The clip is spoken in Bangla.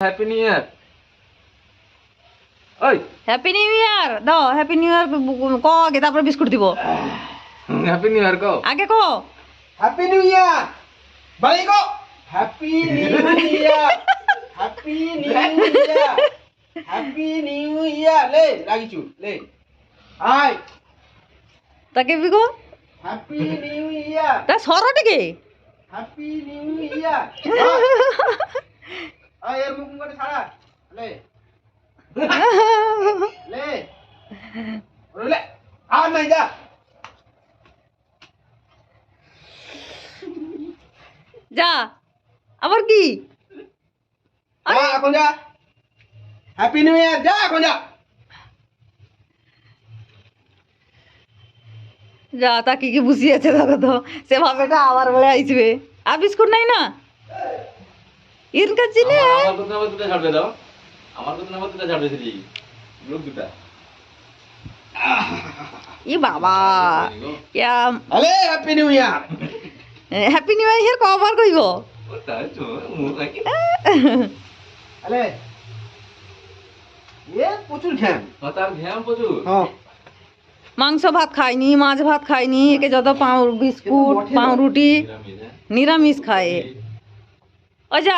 হ্যাপি নিউ ইয়ার ওই হ্যাপি নিউ ইয়ার দাও হ্যাপি নিউ ইয়ার ক আগে তারপরে বিস্কুট দিব হ্যাপি নিউ ইয়ার কো আগে ক হ্যাপি নিউ ইয়ার বাড়ি গো happy new year happy new year happy new year লে লাগিছু লে আই তাকে বিগো হ্যাপি নিউ ইয়ার তা সর টিকে হ্যাপি নিউ ইয়ার এর মুখ মুখে ছাড়া। লে। লে। লে। আর নাই যা। যা। আবার কি? এখন যা। হ্যাপি নিউ ইয়ার যা এখন যা। যা তা কি কি বুঝিয়েছে দেখো তো। সে ভাবেটা আবার বলে আইসবে আর বিস্কুট নাই না? ইন কাছি নে আমার কথা আবার দুটা ছাড়বে দাও। আমার কথা আবার দুটা ছাড়বে দিদি লোক দুটা ই বাবা। ইয়া আলে happy new year happy new year কবার কইব? এ প্রচুর ঘ্যাম। তার ঘ্যাম প্রচুর। হ্যাঁ। মাংস ভাত খায়নি মাছ ভাত খায়নি একে যত পাউ বিস্কুট। পাউরুটি হ্যাঁ? নিরামিষ খায়। 我且